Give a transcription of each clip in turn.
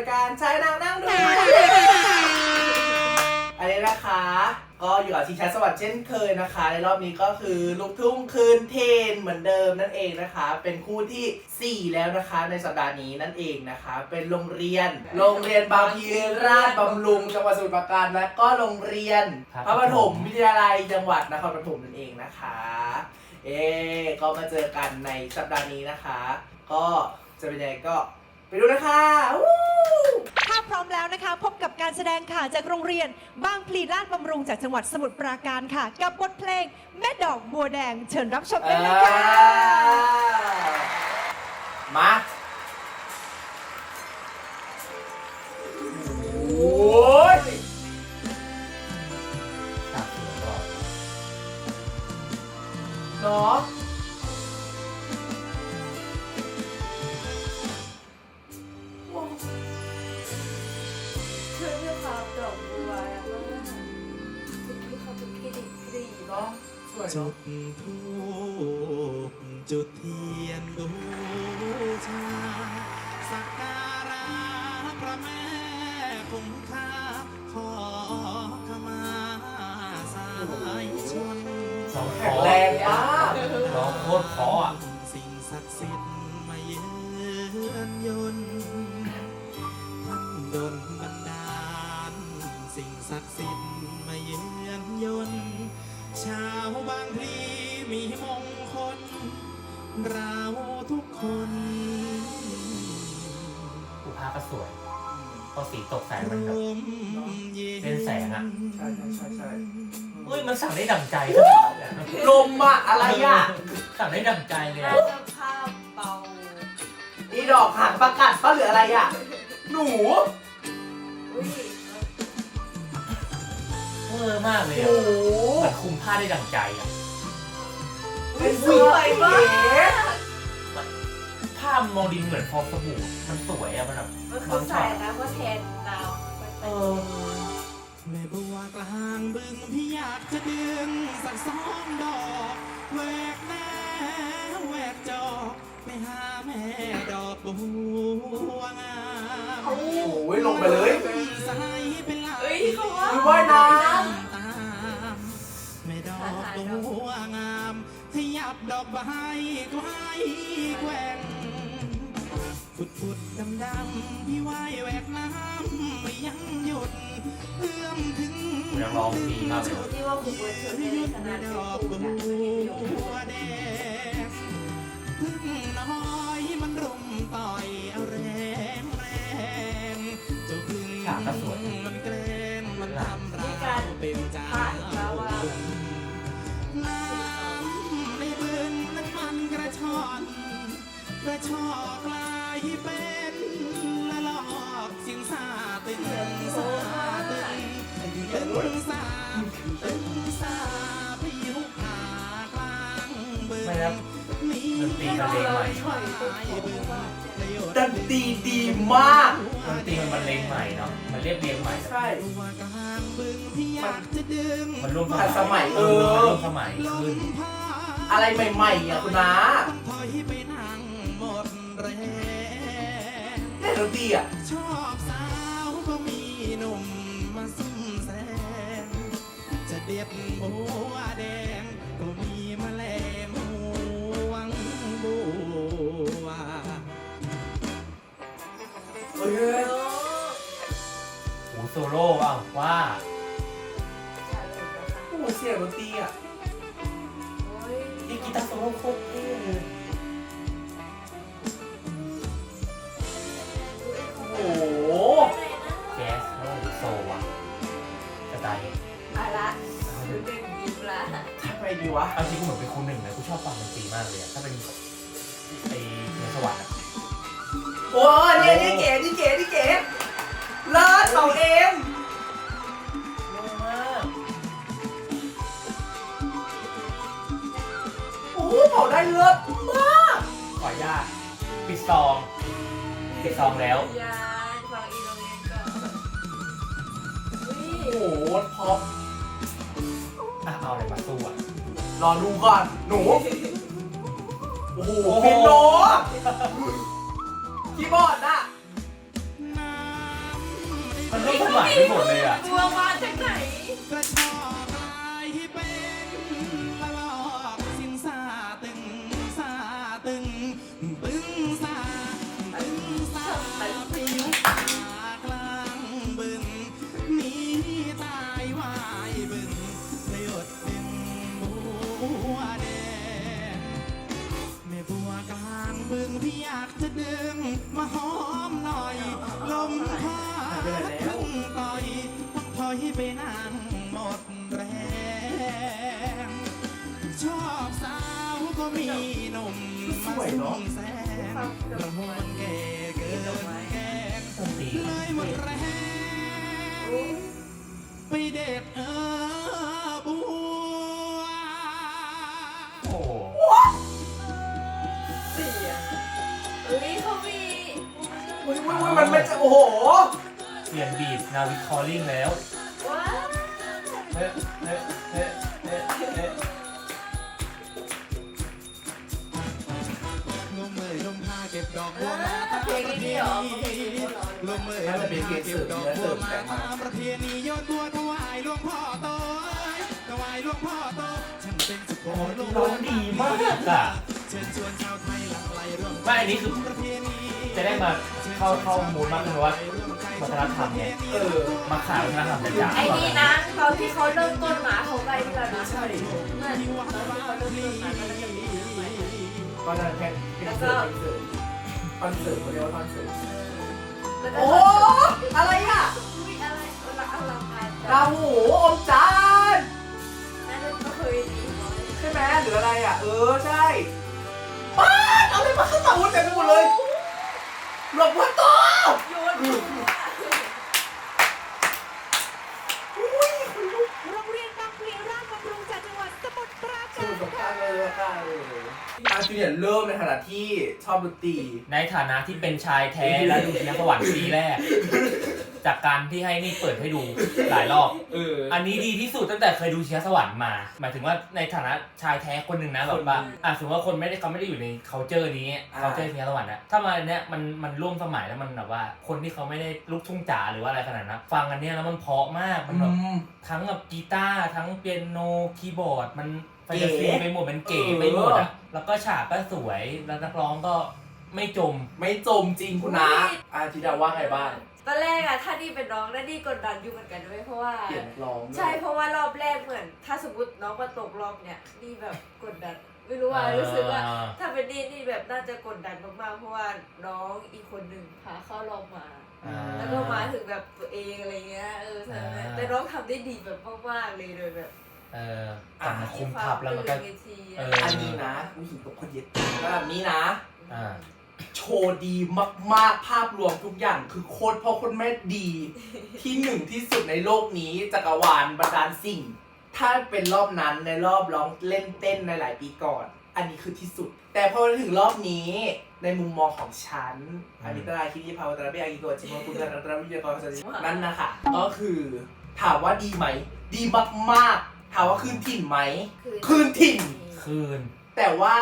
ายการใช้นางนั่งดูอันนี้นะคะ ก็อยู่กับชิงชันสวัสดิ์เช่นเคยนะคะ ในรอบนี้ก็คือลูกทุ่งคืนเทนเหมือนเดิมนั่นเองนะคะ เป็นคู่ที่ 4 แล้วนะคะในสัปดาห์นี้นั่นเองนะคะ เป็นโรงเรียน โรงเรียนบางพีราชบำรุงจังหวัดสมุทรปราการและก็โรงเรียนพระปฐมวิทยาลัยจังหวัดนครปฐมนั่นเองนะคะ เอ๊ก็มาเจอกันในสัปดาห์นี้นะคะ ก็จะเป็นยังไงก็ ไปดูนะคะวู้ถ้าพร้อมแล้วนะคะ พบกับการแสดงค่ะจากโรงเรียนบางพลีลาดบำรุงจากจังหวัดสมุทรปราการค่ะ กับบทเพลงแม่ดอกบัวแดง เชิญรับชมได้เลยค่ะมาโอ้ยฉากสวยก่อนเนาะ จุดทูปจุดเทียนบูชาสักการะพระแม่คงคาขอขมาสายชนร้องแข็งเพราะแรงมากร้องโคตรเพราะอะสิ่งศักดิ์สิทธิ์มาเยือนยนท่านดลบันดาลสิ่งศักดิ์สิทธิ์ เราทุกคนอุภาก็สวยพอสีตกแสงมันรแบบวมเย็นเป็นแสงอะใช่ใช่ใช่ใช่เฮ้ยมันสั่งได้ดั่งใจลมอะอะไรอะสั่งได้ดั่งใจเลยน่าอะจะภาพเบาอีดอกหางประกัดป้าหรืออะไรอะหนู อุ้ยเวอร์มากเลยโอ้อะโหเหมือนคุมผ้าได้ดั่งใจอะเป็น สวยมากภาพมองดินเหมือนฟองสบู่มันสวยอะมันแบบมันคือใส่นะว่าแทนดาวเออแม่บัวกลางบึงพี่อยากจะดึงสักสองดอกแหวกแม่แหวกจอกไปหาแม่ดอกบัวงามโอ้โหลงไปเลยใส่เป็นลายเอ้ยเขาว่าอุ๊ยว่ายน้ตามแม่ดอกบัวงา จับดอกใบไกวแกว่งฟุดฟุดดำดำพี่ว่ายแหวกน้ำไม่ยังหยุดเอื้อมถึงนักร้องดีมากเลยที่ว่าผมเปิดเทอมได้ขนาดเป็นอกครูบัวแดงพึ่งน้อยมันรุมต่อยเอาแรงแรงเจ้าพึ่งมันแกล้งมันทำเรายเป็นเจ้ ชอกลายเป็นละลอกสิงสาตึงสาตึงตึงสาตึงสาพยุหากลางบึงไม่ครับมีดนตรีมันเลงใหม่ชายบึงดนตรีดีมากดนตรีมันบรรเลงใหม่เนาะ มันเรียบเรียงใหม่ใช่ตัวกลางบึงพี่อยากจะดึงมันร่วมทันสมัยเอเอออมันร่วมสมัยขึ้นอะไรใหม่ๆอะคุณน้า เล่นดนตรีอะชอบสาวก็มีหนุ่มมาซุ่มแซงจะเด็ดบัวแดงก็มีแมลงห่วงบัวเฮ้ยโอ้โหโซโล่อะว่าโอ้โหเสียงดนตรีอะที่กีตาร์โซโล่โคตรเท่เลย ทำไมดีวะเอาจริงกูเหมือนเป็นครูหนึ่งเลยกูชอบฟังดนตรีมากเลยอะถ้าเป็นไอ้ในสวรรค์อะโอ้ยเนี่ยนี่เก๋นี่เก๋นี่เก๋เลิศของเอ็มเร็วมากโอ้โหเผาได้เลิศมากขออนุญาตปิดซอง ปิดซองแล้ว ยายฟังอีโรงเรียนก่อนอุ้ยโอ้โหพร้อมอะเอาอะไรมาสู้อะ รอดูก่อน หนู โอ้โหเป็นโนคีย์บอร์ดอะมันเริ่มสมัยหมดเลยอะตัวมาจากไหน ดึงมาหอมหน่อย ลมพัดพึ่งต่อยต้องถอยไปนั่งหมดแรง ชอบสาวก็มีหนุ่มมาสุ่มแซงกระหวนแก่เกินแกงดนตรีเลยหมดแรง ไปเด็ดเออ มันไม่จะโอ้โห เปลี่ยนบีทนาวิคอลลิ่งแล้วว้าวเฮ้เฮ้เฮ้เฮ้เฮ้ลมเมยลมพาเก็บดอกบัวมาตามเพลงประเพนี้เหรอณีลมเมยลมพาเก็บดอกบัวมาตามประเพณีโยนบัวถวายหลวงพ่อโตถวายหลวงพ่อโตช่างเป็นสุโขลงร้องดีมากอะเชิญชวนชาวไทยหลั่งไหลร่วมไม่อันนี้คือประเพณี จะได้มา เข้าเข้ามูลมากขึ้นว่าวัฒนธรรมเนี่ยเออมาขายวัฒนธรรมจ๋าๆไอ้นี่นะเขาที่เขาเริ่มต้นมาเขาไปที่แล้วนะใช่เหมือนที่วัดตอนที่บาเขาเริ่มลีต้นมามันจะมีเรื่องใหม่ตอนนั้นแค่คอนเสิร์ตคอนเสิร์ตคอนเสิร์ตเขาเรียกว่าคอนเสิร์ตแล้วก็โอ้อะไรอะอุ้ยอะไรอะไรอะไรมาราหูอมจานนั่นก็เคยดีใช่ไหมหรืออะไรอะ เออใช่ป้าดเอาอะไรมาเข้ามาวุ้นเต็มไปหมดเลย หลวงพ่อโตโยนหัวอุ้ยคุณลูกโรงเรียนบางพลีราชบำรุงจากจังหวัดสมุทรปราสการนุกสนานเลยค่ะ เลยอา จูเนียร์เริ่มในขณะที่ชอบดนตรี ในฐานะที่เป็นชายแท้และดูชียสวรรค์ปีแรก จากการที่ให้นี่เปิดให้ดูหลายรอบ เออ อันนี้ดีที่สุดตั้งแต่เคยดูเชียสวรรค์มา หมายถึงว่าในฐานะชายแท้คนหนึ่งนะแบบว่าอะสมมติว่าคนไม่ได้เขาไม่ได้อยู่ใน c u เจอร์นี้ c u เจอร์เชียสวรรค์นะถ้ามาเนี้ยมันมันร่วมสมัยแล้วมันแบบว่า คนที่เขาไม่ได้ลูกทุ่งจ๋าหรือว่าอะไรขนาดนั้นฟังอันเนี้ยแล้วมันเพราะมากมันแบบ ทั้งแบบกีตาร์ทั้งเปียโนคีย์บอร์ดมันแฟ นตาซีเก๋ไปหมดมันเก๋เออไปหมดอะแล้วก็ฉากก็สวยแล้วนักร้องก็ไม่จม ไม่จมจริงคุณนะอาทิดาว่าไงบ้าง ตอนแรกอะถ้านี่เป็นน้องนั่นนี่กดดันอยู่เหมือนกันด้วยเพราะว่า เปลี่ยนนักร้องด้วยใช่เพราะว่ารอบแรกเหมือน ถ้าสมมติน้องมาตกรอบเนี่ยนี่แบบกดดันไม่รู้ว่ารู้สึกว่าถ้าเป็นนี่นี่แบบน่าจะกดดันมากๆเพราะว่าน้องอีกคนหนึ่งพาเข้ารอบมาอ่าแล้วก็มาถึงแบบตัวเองอะไรเงี้ยเออใช่ไหมอ่าแต่น้องทำได้ดีแบบมากๆเลยโดยแบบ เออแต่มันคุมทับแล้วมันก็เวทีเออ อันนี้นะผู้หญิงตกคนเย็ดระดับนี้นะ อ่า โชว์ดีมากๆ ภาพรวมทุกอย่างคือโคตรพ่อโคตรแม่ดี ที่หนึ่งที่สุดในโลกนี้จักรวาลบรรดาลสิ่ง ถ้าเป็นรอบนั้นในรอบร้องเล่นเต้นในหลายปีก่อน อันนี้คือที่สุด แต่พอมาถึงรอบนี้ ในมุมมองของฉันอามิตราคิริพาวตราเบียกิโกจิโมกุตระตราวิทยากรนั่นนะคะก็คือถามว่าดีไหม ดีมากๆ ถามว่าคืนถิ่นไหม คืนถิ่น คืน แต่ว่า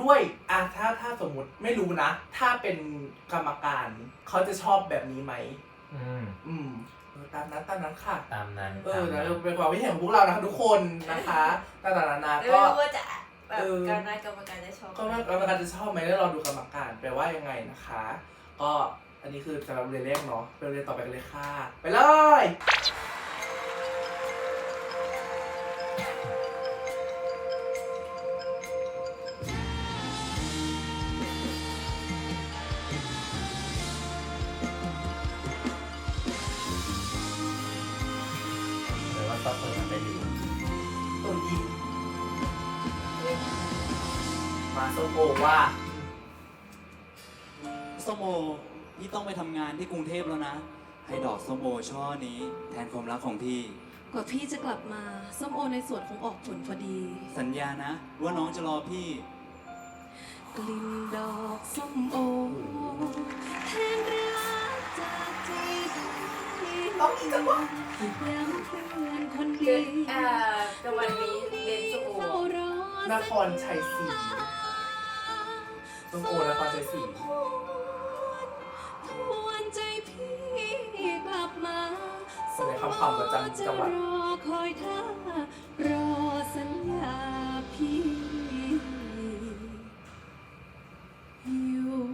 ด้วยอะถ้าถ้าสมมติไม่รู้นะ ถ้าเป็นกรรมการเขาจะชอบแบบนี้ไหม อืมอืมเออตามนั้นตามนั้นค่ะ ตามนั้นเออตามนะนั้นเป็นความคิดเห็นของพวกเรานะคะทุกคนนะคะต่างๆนานาไม่ก็รู้ว่าจะแบบเออการนัดกรรมการจะชอบก็ว่ากรรมการจะชอบไหมแล้วรอดูกรรมการแปลว่ายังไงนะคะ ก็อันนี้คือสำหรับเรียนแรกเนาะไปเรียนต่อไปกันเลยค่ะ ไปเลย ช่อนี้ แทนความรักของพี่ กว่าพี่จะกลับมาส้มโอในสวนคงออกผลพอดี สัญญานะ ว่าน้องจะรอพี่ กลิ่นดอกส้มโอแทนรักจากใจพี่ต้องอีกจังวะย้ำเตือนคนเกิดีดอ่าจังหวัดนี้เรียนสโอเฝ้ารอนครชัยศรีโซโกนครชัยศรี คำขำประจำจังหวัดรอคอยท่ารอสัญญาพี่ อยู่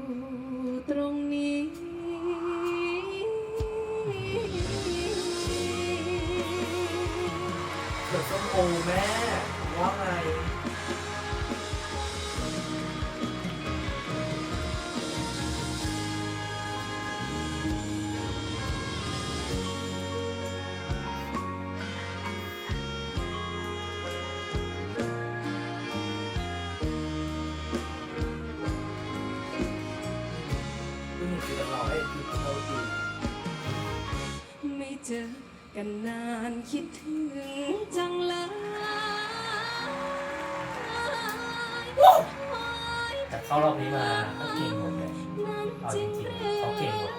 ตรงนี้ เกิดส้มโอแม่ว่าไง นี้มาก็เก่งหมดเลยเอาจริงๆเขาเก่งหมด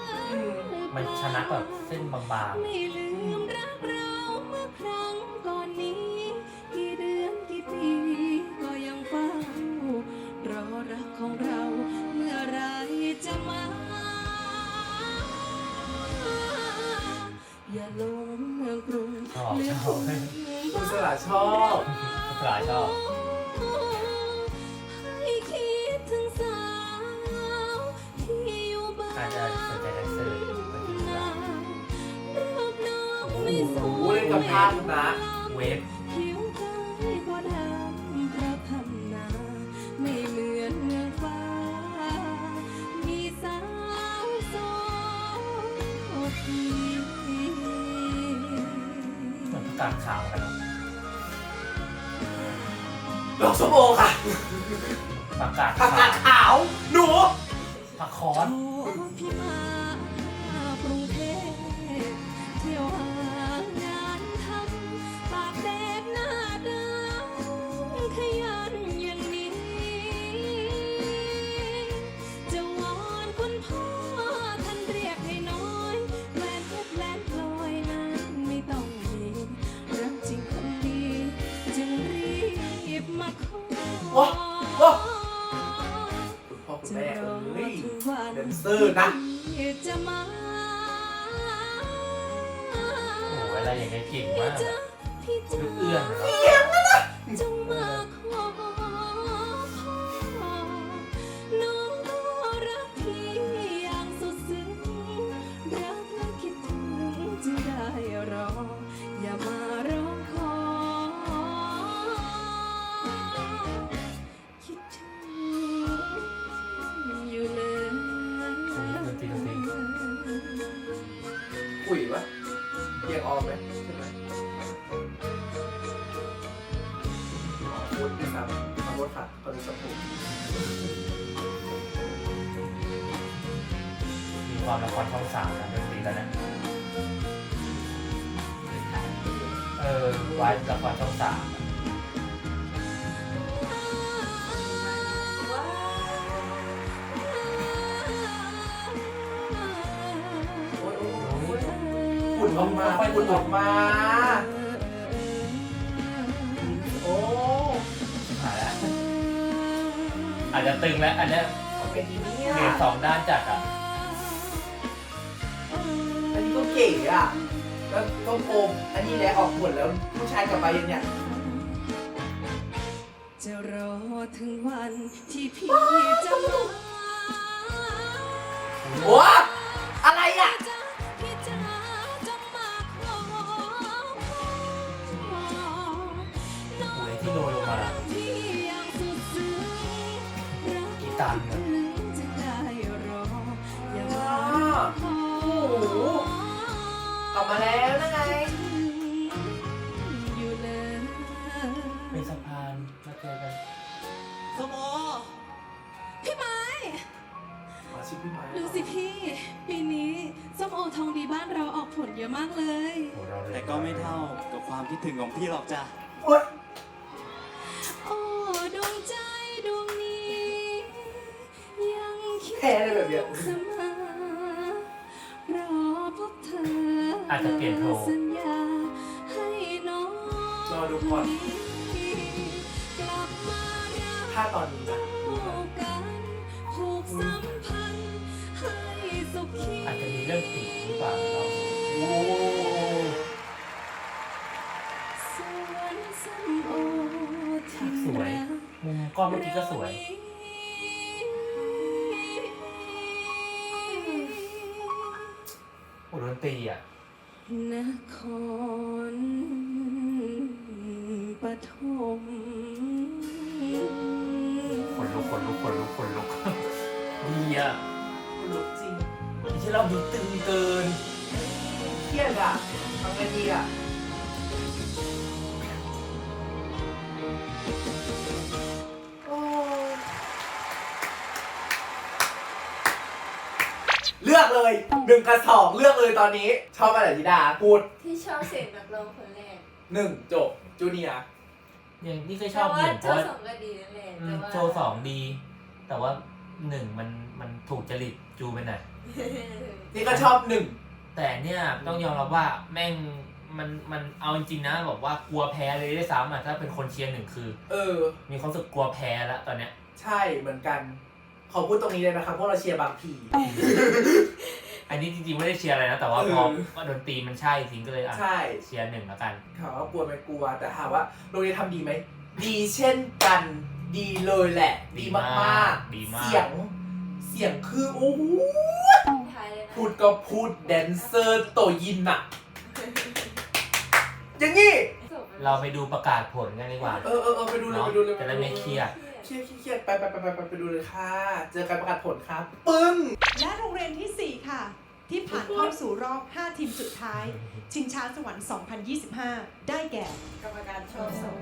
มันชนะแบบเส้นบางไเหมือนประกาศข่าวกันเนอะดอกส้มโอค่ะประกาศผักกาข่าดวขาว หนูผักคอน ซอร์นะจะมาโอ้โหอะไรอย่างเงี้ยเก่งมากอะพี่จะลูกเอื้อนเลยเน เรียกออมไหมใช่ไหมอ๋อพูดไม่ซ้ำขอโทษค่ะขอโทษสับผมมีความละครช่องสามนะดนตรีแล้วนะ เออไว้ละครช่องสามอะ ออกมาฝุ่นออกมา โอ้หายแล้วอาจจะตึงแล้ว อันเนี้ยเอาเป็นอีเนี่ยเรียนสองด้านจัดอะ อันนี้ก็เก๋อะ แล้วต้มโอมอันนี้แหละออกหมดแล้วผู้ชายกลับไปยังเนี่ยจะรอถึงวันที่พี่จะมา โอ้ ออย่ามาขอโอ้โหกลับมาแล้วนะไงอยู่เลยเป็นสะพานมาเจอกันสมโอพี่ไม้ขอชิมพี่ไม้ดูสิพี่ ปีนี้ส้มโอทองดีบ้านเราออกผลเยอะมากเลยโอ้เราเลยแต่ก็ไม่เท่ากับความคิดถึงของพี่หรอกจ้ะ โอ๊ย อาจจะเปลี่ยนโทรให้น้องรอดูก่อนกลับมารักถ้าตอนนี้นะดูนะกันผูกสัมพันธ์ให้สุขีอาจจะมีเรื่องติดหรือเปล่าเราโอ้สวยมุมกล้องเมื่อกี้ก็สวยโอ้ดนตรีอะ นครปฐมคนลุกคนลุกคนลุกคนลุกดีอะลุกจริงไม่ใช่เราดูตึงเกินเครียดอะทำไงดีอะ ลือกเลยหนึ่งกับสองเลือกเลยตอนนี้ ชอบอะไรธิดาพูดที่ชอบเสียงนักร้องคนแรกหนึ่งจบจูเนียร์อย่างนี่เคยชแต่อบหว่านึ่งเพโชราะว์ว่าสองก็ดีนั่นแหละอืแต่มว่าโชว์สองดี แต่ว่าหนึ่งมันมันถูกจริตจูไปหน่อยนี่ก็ชอบหนึ่งแต่เนี่ยต้องยอมรับว่าแม่งมันมันเอาจริงๆนะบอกว่ากลัวแพ้เลยด้วยซ้ำอะถ้าเป็นคนเชียร์หนึ่งคือ เออ มีความรู้สึกกลัวแพ้แล้วตอนเนี้ย ใช่เหมือนกัน ขอพูดตรงนี้เลยนะครับเพราะเราเชียร์บางพี อันนี้จริงๆไม่ได้เชียร์อะไรนะ แต่ว่าเออพอว่าดนตรีมันใช่จริงก็เลยอะใช่ เชียร์หนึ่งแล้วกัน ถามว่ากลัวไหมกลัว แต่ถามว่าโรงเรียนทำดีไหม ดีเช่นกัน ดีเลยแหละ ดีมากๆ ดีมาก เสียง เสียงคือโอ้โหท้ายเลยนะพูดก็พูดแดนเซอร์โตยินอะอย่างงี้เราไปดูประกาศผลกันดีกว่า เออเออเออไปดูเลยเนาะไปดูเลยจะได้ไม่เครียด เครียดเครียดไปไปไปไปไปไปดูเลยค่ะ เจอกันประกาศผลครับ ปึ้ง และโรงเรียนทีสี่ 4 ค่ะ ที่ผ่านเข้าสู่รอบ 5 ทีมสุดท้าย ชิงช้าสวรรค์ 2025 ได้แก่ กรรมการชอบสอง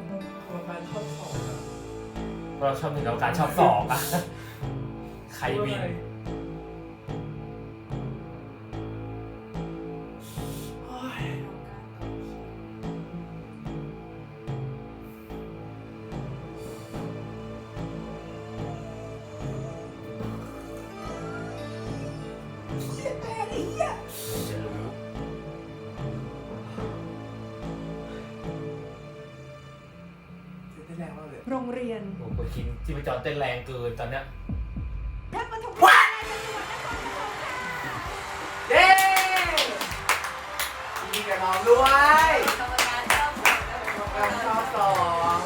ประมาณข้อสองอะเราชอบหนึ่งเราการชอบสองอะใครวิน โรงเรียนโอ้โหคิมที่ไปจอนเต้นแรงเกินตอนเนี้ยพระปฐมวิทยาลัยจังหวัดนครปฐมค่ะเย้ยินดีกับน้องด้วยกรรมการชอบสองแล้วผมการชอบสอง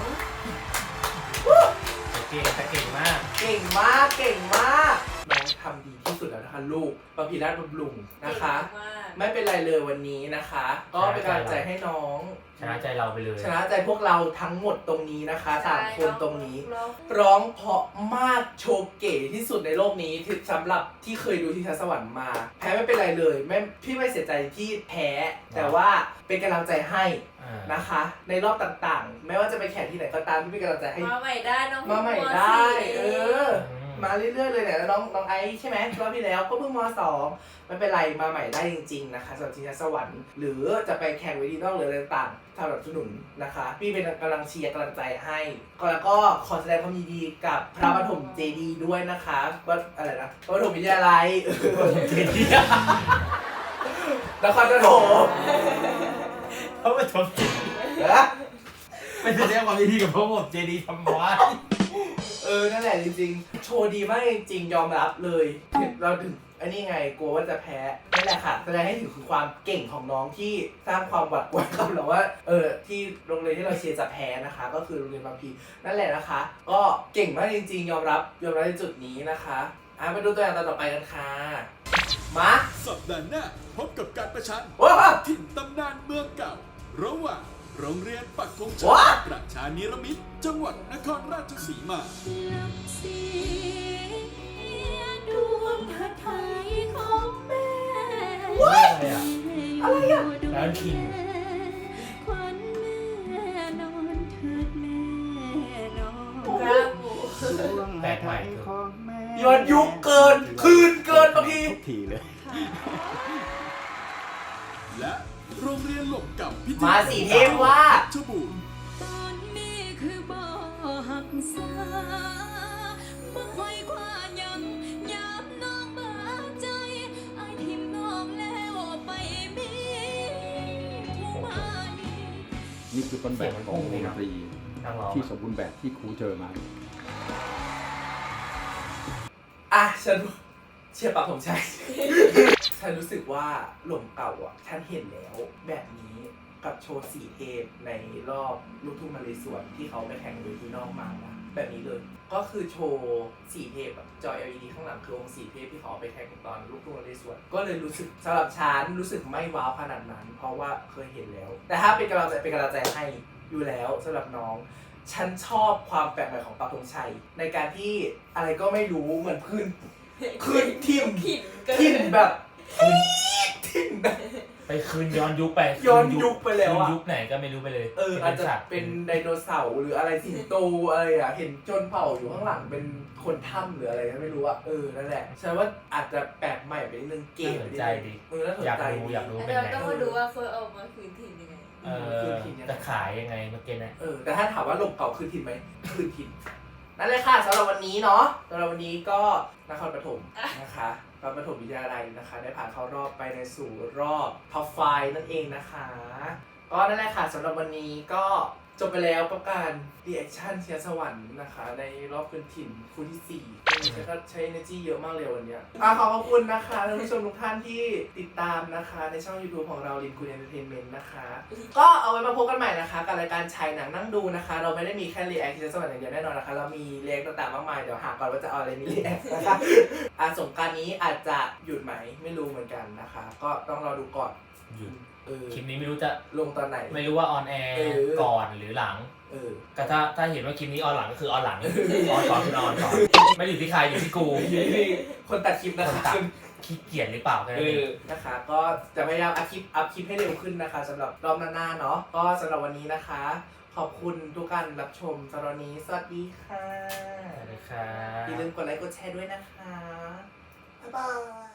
แต่เก่งแต่เก่งมาก เก่งมาก เก่งมาก น้องทำดีที่สุดแล้วนะคะลูกประพีราชบำรุงนะคะ เก่งมาก ไม่เป็นไรเลยวันนี้นะคะ ก็เป็นกำลังใจให้น้อง ชนะใจเราไปเลย ชนะใจพวกเราทั้งหมดตรงนี้นะคะสามคนตรงนี้ ร้องร้องเพราะมากโชว์เก๋ที่สุดในโลกนี้ที่สำหรับที่เคยดูที่ชั้นสวรรค์มา แพ้ไม่เป็นไรเลยไม่พี่ไม่เสียใจที่แพ้ แต่ว่าเป็นกำลังใจให้อ่านะคะ ในรอบต่างๆ ไม่ว่าจะไปแข่งที่ไหนก็ตามพี่เป็นกำลังใจให้มาใหม่ได้น้องมาใหม่พี่ได้สี่เออ มาเรื่อยๆเลยเนี่ยแล้วน้องน้องไอซ์ใช่ไหมรอบที่แล้วก็เพิ่งมสองไม่เป็นไรมาใหม่ได้จริงๆนะคะสำหรับชิงช้าสวรรค์หรือจะไปแข่งเวทีนอกหรืออะไรต่างๆสนับสนุนนะคะ พี่เป็นกำลังเชียร์กำลังใจให้ก็แล้วก็ขอแสดงความยินดีกับพระปฐมเจดีย์ด้วยนะคะว่าอะไรนะพระปฐมวิทยาลัยเก่งดีอะนครปฐมเขามาชมจริงเออไม่แสดงความยินดีกับพวกผมเจดีทำไมเออ นั่นแหละจริงๆ โชว์ดีมากจริงๆ ยอมรับเลย เราถึงอันนี้ไงกลัวว่าจะแพ้นั่นแหละค่ะ แสดงให้ถึงความเก่งของน้องที่สร้างความหวาดกลัวกับเราว่า เออ ที่โรงเรียนที่เราเชียร์จะแพ้นะคะ ก็คือโรงเรียนบางพีนั่นแหละนะคะ ก็เก่งมากจริง ๆ ยอมรับยอมรับในจุดนี้นะคะอะมาดูตัวอย่างตอนต่อไปกันค่ะมาสัปดาห์หน้าพบกับการประชันว้าวถิ่นตำนานเมืองเก่า ระหว่าง โรงเรียนปักธงชัว้ายประชานิรมิตรจังหวัดนครราชสีมา ลับเสียดวงพระไทยของแม่อะไรอะอะไรอะแล้ มาสีเทพว่าชรบูรณ์ตอนนี้คือบ่หักษาบ่ค่อยกว่ายังยามน้องบาดใจไอ้ทิมน้องแล้วไปมีผู้ใหม่นี่คือต้นแบบของวงดนตรีนักร้องที่สมบูรณ์แบบที่ครูเจอมา อะฉันเชียร์ปักผมชัยฉันรู้สึกว่าหลมเก่าอะฉันเห็นแล้วแบบนี้ กับโชว์สี่เทปในรอบลูกทุ่งมาเลสวนที่เขาไปแข่งเวทีนอกมานะแบบนี้เลย ก็คือโชว์สี่เทปอะจอ LED ข้างหลังคือองค์สี่เทปที่เขาเอาไปแข่งตอนลูกทุ่งมาเลสวน ก็เลยรู้สึกสำหรับฉันรู้สึกไม่ว้าวขนาดนั้น เพราะว่าเคยเห็นแล้ว แต่ถ้าเป็นกำลังใจเป็นกำลังใจให้อยู่แล้วสำหรับน้อง ฉันชอบความแปลกใหม่ของปาธงชัย ในการที่อะไรก็ไม่รู้เหมือนพื้นขึ้นทิ่มขินเกินทิ่มแบบทิ่มแบบ ไปคืนย้อนยุคไปย้อนยุคไปแล้วอะ คืนยุคไหนก็ไม่รู้ไปเลยเอออาจจะสัตว์เป็นไดโนเสาร์หรืออะไรสิงโตอะไรอะเห็นจนเผ่าอยู่ข้างหลังเป็นคนถ้ำหรืออะไรก็ไม่รู้อะเออนั่นแหละฉันว่าอาจจะแปลกใหม่ไปนิดนึงเก๋น่าสไปนนิดใจนึงดีเออน่าสนอยากใจรู้ดีอยากรู้อันเป็นนี้ไงต้องมาดูว่าเฟิร์สเอามาคืนถิ่นยังไง เอคืออผิดยังไงจะขายยังไงเมื่อกี้เนี่ยเออแต่ถ้าถามว่าลมเก่าคืนถิ่นไหมคืนถิ่นนั่นเลยค่ะสำหรับวันนี้เนาะสำหรับวันนี้ก็นครปฐมนะคะ นประถมวิทยาลัยนะคะ ได้ผ่านเข้ารอบไปในสู่รอบท็อปไฟนั่นเองนะคะ ก็นั่นแหละค่ะสำหรับวันนี้ก็จบไปแล้วกับการรีแอคชั่นเชียร์สวรรค์นะคะ ในรอบพื้นถิ่นคู่ที่ สี่ฉันก็ใช้ energy เยอะมากเลยวันเนี้ยอะขอขอบคุณนะคะท่านผู้ชมทุกท่านที่ติดตามนะคะ ในช่อง YouTube ของเราลินคุณเอนเตอร์เทนเมนต์นะคะ ก็เอาไว้มาพบกันใหม่นะคะกับรายการชายหนังนั่งดูนะคะ เราไม่ได้มีแค่รีแอคชั่นสวรรค์อย่างเดียวแน่นอนนะคะ เรามีเรียกต่างๆมากมายเดี๋ยวหาก่อนว่าจะเอาอะไรมีรีแอคนะคะอะสงกรารนี้อาจจะหยุดไหมไม่รู้เหมือนกันนะคะ ก็ต้องรอดูก่อนหยุดเออคลิปนี้ไม่รู้จะลงตอนไหน ไม่รู้ว่าออนแอร์เออ ก่อนหรือหลัง เออ ก็ถ้าถ้าเห็นว่าคลิปนี้ออนหลังก็คือออนหลัง ออนก่อนคือออนก่อนไม่ได้อยู่ที่ใครอยู่ที่กูคนตัดคลิปนะคนคะตัดขี้เกียจหรือเปล่าแค่เอนั้นเอองนะคะ ก็จะพยายามอัพคลิป อัพคลิปให้เร็วขึ้นนะคะสำหรับรอบหน้าๆเนาะ ก็สำหรับวันนี้นะคะ ขอบคุณทุกการรับชมสำหรับวันนี้ สวัสดีค่ะสวัสดีครับ อย่าลืมกดไลค์กดแชร์ด้วยนะคะ บ๊ายบาย